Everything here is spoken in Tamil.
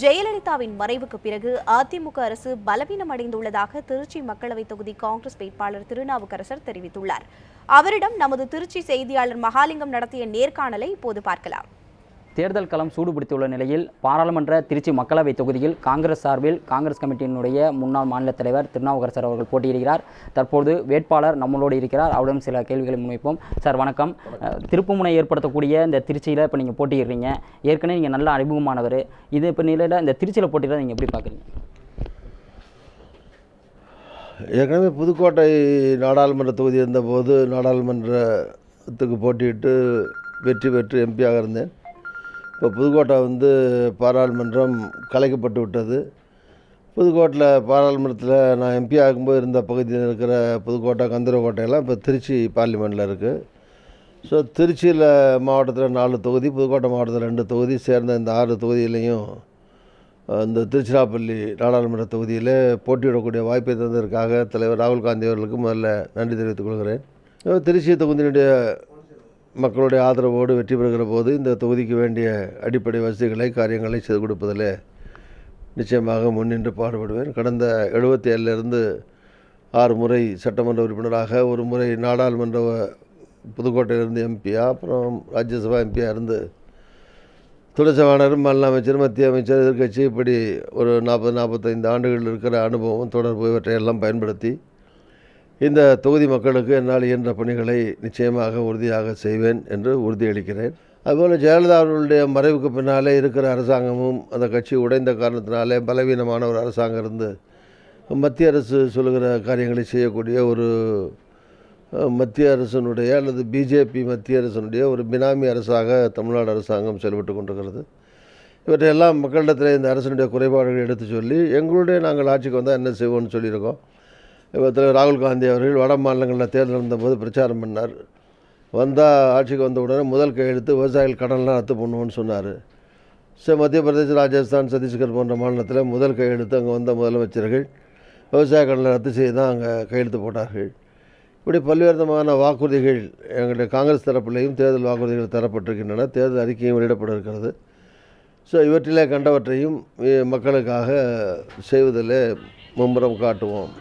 ஜெயலலிதாவின் மறைவுக்கு பிறகு அதிமுக அரசு பலவீனம் அடைந்துள்ளதாக திருச்சி மக்களவைத் தொகுதி காங்கிரஸ் வேட்பாளர் திருநாவுக்கரசர் தெரிவித்துள்ளார். அவரிடம் நமது திருச்சி செய்தியாளர் மகாலிங்கம் நடத்திய நேர்காணலை இப்போது பார்க்கலாம். தேர்தல் களம் சூடுபிடித்துள்ள நிலையில் பாராளுமன்ற திருச்சி மக்களவைத் தொகுதியில் காங்கிரஸ் சார்பில் காங்கிரஸ் கமிட்டியினுடைய முன்னாள் மாநில தலைவர் திருநாவுக்கரசர் அவர்கள் போட்டியிடுகிறார். தற்போது வேட்பாளர் நம்மளோடு இருக்கிறார். அவரிடம் சில கேள்விகளை முன்வைப்போம். சார் வணக்கம். திருப்புமுனை ஏற்படுத்தக்கூடிய இந்த திருச்சியில் இப்போ நீங்கள் போட்டியிடுறீங்க. ஏற்கனவே நீங்கள் நல்ல அறிமுகமானவர். இது இப்போ நிலையில் இந்த திருச்சியில் போட்டியிட நீங்கள் எப்படி பார்க்குறீங்க ஏற்கனவே புதுக்கோட்டை நாடாளுமன்ற தொகுதி இருந்தபோது நாடாளுமன்றத்துக்கு போட்டியிட்டு வெற்றி பெற்று எம்பியாக இருந்தேன். இப்போ புதுக்கோட்டை வந்து பாராளுமன்றம் கலைக்கப்பட்டு விட்டது. புதுக்கோட்டையில் பாராளுமன்றத்தில் நான் எம்பி ஆகும்போது இருந்த பகுதியில் இருக்கிற புதுக்கோட்டை கந்தரக்கோட்டையெல்லாம் இப்போ திருச்சி பார்லிமெண்ட்டில் இருக்குது ஸோ திருச்சியில் மாவட்டத்தில் நாலு தொகுதி புதுக்கோட்டை மாவட்டத்தில் ரெண்டு தொகுதி சேர்ந்த இந்த ஆறு தொகுதியிலையும் இந்த திருச்சிராப்பள்ளி நாடாளுமன்ற தொகுதியில் போட்டியிடக்கூடிய வாய்ப்பை தந்ததற்காக தலைவர் ராகுல் காந்தி அவர்களுக்கு முதல்ல நன்றி தெரிவித்துக் கொள்கிறேன். திருச்சி தொகுதியினுடைய மக்களுடைய ஆதரவோடு வெற்றி பெறுகிற போது இந்த தொகுதிக்கு வேண்டிய அடிப்படை வசதிகளை காரியங்களை செய்து கொடுப்பதில் நிச்சயமாக முன்னின்று பாடுபடுவேன். கடந்த எழுபத்தி ஏழுலேருந்து ஆறு முறை சட்டமன்ற உறுப்பினராக ஒரு முறை நாடாளுமன்ற புதுக்கோட்டையிலிருந்து எம்பியா அப்புறம் ராஜ்யசபா எம்பியா இருந்து துணை சபாநாயகர் மாநில அமைச்சர் மத்திய அமைச்சர் எதிர்க்கட்சி இப்படி ஒரு நாற்பது நாற்பத்தைந்து ஆண்டுகள் இருக்கிற அனுபவம் தொடர்பு இவற்றையெல்லாம் பயன்படுத்தி இந்த தொகுதி மக்களுக்கு என்னால் இயன்ற பணிகளை நிச்சயமாக உறுதியாக செய்வேன் என்று உறுதியளிக்கிறேன். அதுபோல் ஜெயலலிதா அவர்களுடைய மறைவுக்கு பின்னாலே இருக்கிற அரசாங்கமும் அந்த கட்சி உடைந்த காரணத்தினாலே பலவீனமான ஒரு அரசாங்கம் இருந்து மத்திய அரசு சொல்லுகிற காரியங்களை செய்யக்கூடிய ஒரு மத்திய அரசினுடைய அல்லது பிஜேபி மத்திய அரசினுடைய ஒரு பினாமி அரசாக தமிழ்நாடு அரசாங்கம் செயல்பட்டு கொண்டிருக்கிறது. இவற்றையெல்லாம் மக்களிடத்தில் இந்த அரசினுடைய குறைபாடுகளை எடுத்து சொல்லி எங்களுடைய நாங்கள் ஆட்சிக்கு வந்தால் என்ன செய்வோம்னு சொல்லியிருக்கோம். தலைவர் ராகுல் காந்தி அவர்கள் வட மாநிலங்களில் தேர்தல் இருந்தபோது பிரச்சாரம் பண்ணார். வந்தால் ஆட்சிக்கு வந்த உடனே முதல் கையெழுத்து விவசாயிகள் கடன்லாம் ரத்து பண்ணுவோன்னு சொன்னார். சரி மத்திய பிரதேச ராஜஸ்தான் சத்தீஸ்கர் போன்ற மாநிலத்தில் முதல் கையெழுத்து அங்கே வந்த முதலமைச்சர்கள் விவசாய கடனை ரத்து செய்து தான் அங்கே கையெழுத்து போட்டார்கள். இப்படி பல்வேறு விதமான வாக்குறுதிகள் எங்களுடைய காங்கிரஸ் தரப்பிலையும் தேர்தல் வாக்குறுதிகள் தரப்பட்டிருக்கின்றன. தேர்தல் அறிக்கையும் வெளியிடப்பட இருக்கிறது. ஸோ இவற்றிலே கண்டவற்றையும் மக்களுக்காக செய்வதில் மும்முரம் காட்டுவோம்.